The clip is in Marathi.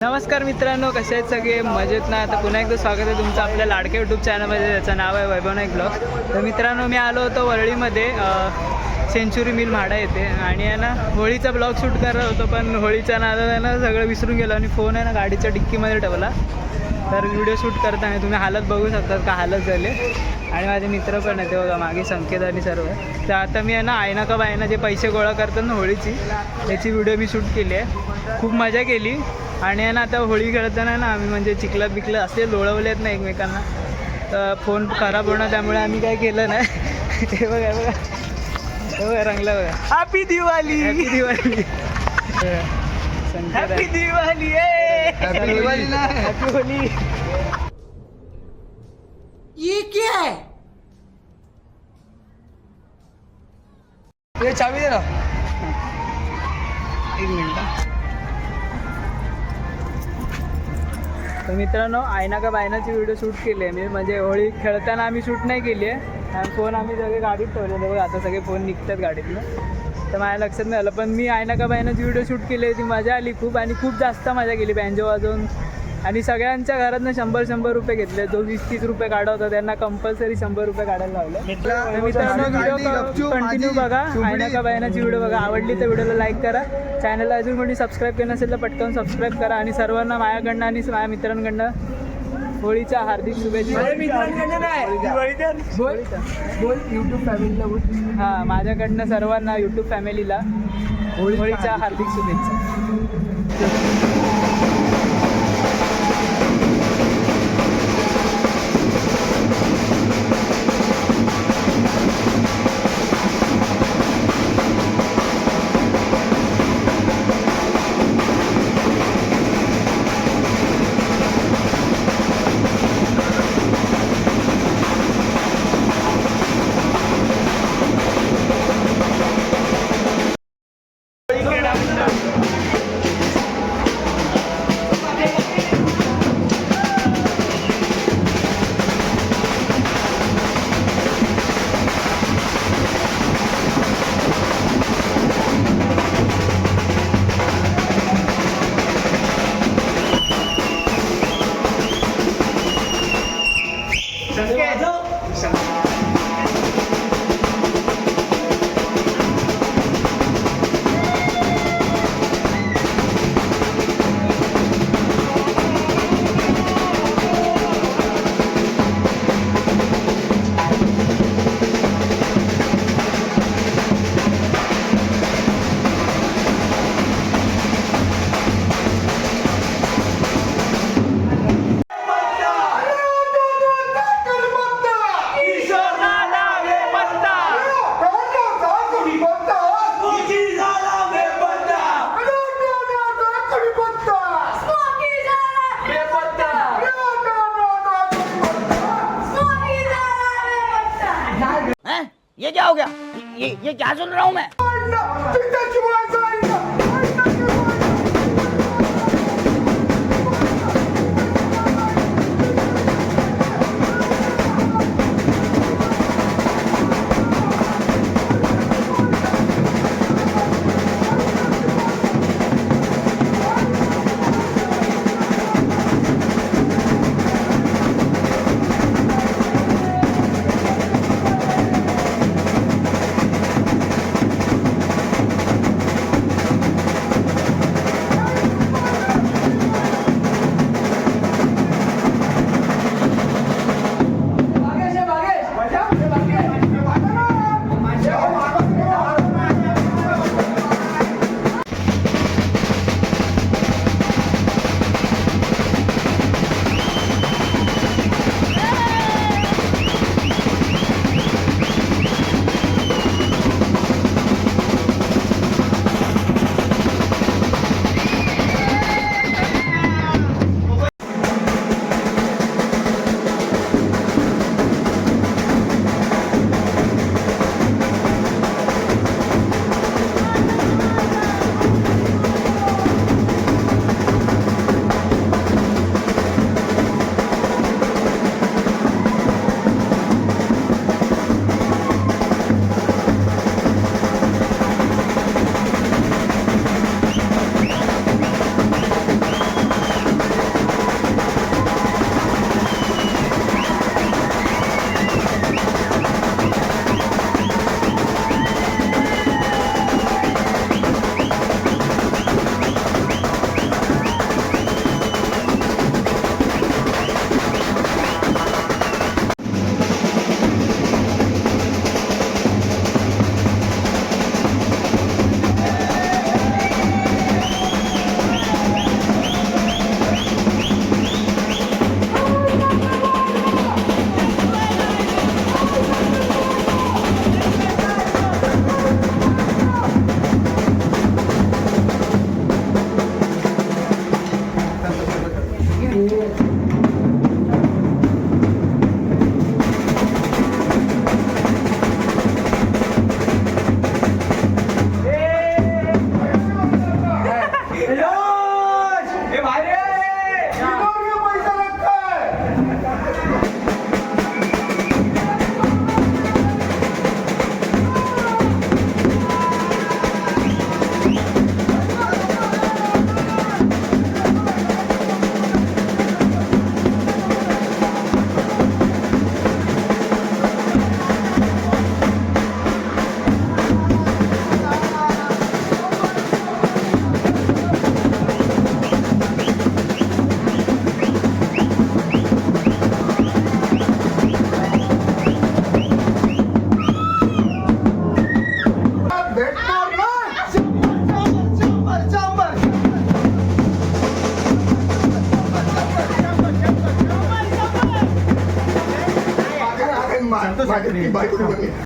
नमस्कार मित्रांनो कसे आहेत सगळे? मजेत ना? आता पुन्हा एकदा स्वागत आहे तुमचं आपल्या लाडक्या यूट्यूब चॅनलमध्ये त्याचं नाव आहे वैभव नाईक ब्लॉग तर मित्रांनो मी आलो होतो वरळीमध्ये. सेंचुरी मिल म्हाडा येते आणि आहे ना होळीचा ब्लॉग शूट करत होतो पण होळीच्या नादात आहे ना सगळं विसरून गेलो. आणि फोन आहे ना गाडीच्या डिक्कीमध्ये ठेवला. तर व्हिडिओ शूट करताना तुम्ही हालत बघू शकतात का? हालत झाले. आणि माझे मित्र पण आहेत ते बघा मागे संकेत आणि सर्व. तर आता मी आहे ना आयना का बायना जे पैसे गोळा करतात ना होळीची त्याची व्हिडिओ मी शूट केली आहे. खूप मजा केली. आणि आहे ना आता होळी खेळताना ना आम्ही म्हणजे चिखलात बिकलं असे लोळवले आहेत ना एकमेकांना. तर फोन खराब होणार त्यामुळे आम्ही काय केलं नाही. हे बघा हे बघा. हे बघा रंगला बघा. Happy Diwali happy Diwali happy Diwali Happy Diwali नाही. हॅपी होली ये क्या है? ये चावी दे ना एक मिनिट तर मित्रांनो आयना का बायनाची व्हिडिओ शूट केली. आहे मी म्हणजे होळी खेळताना आम्ही शूट नाही केली आहे. आणि फोन आम्ही सगळे गाडीत ठेवलेले बघा आता सगळे फोन निघतात गाडीतनं. तर माझ्या लक्षात नाही आलं पण मी आयना का बायनाची व्हिडिओ शूट केली. ती मजा आली खूप आणि खूप जास्त मजा केली. बँजो वाजवून आणि सगळ्यांच्या घरातनं शंभर शंभर रुपये घेतले. जो वीस तीस रुपये काढा होता त्यांना कंपल्सरी शंभर रुपये काढायला लावलं. तर मित्रांनो व्हिडिओ कंटिन्यू बघा. आयना का बायनाची व्हिडिओ बघा. आवडली तर व्हिडिओला लाईक करा. चॅनलला अजून कोणी सबस्क्राईब केलं नसेल तर पटकन सबस्क्राईब करा. आणि सर्वांना माझ्याकडनं आणि माझ्या मित्रांकडनं होळीच्या हार्दिक शुभेच्छा. हां माझ्याकडनं सर्वांना यूट्यूब फॅमिलीला होळीच्या हार्दिक शुभेच्छा. हैं? गया ये ये क्या सुन रहा हूँ मैं माझी बायको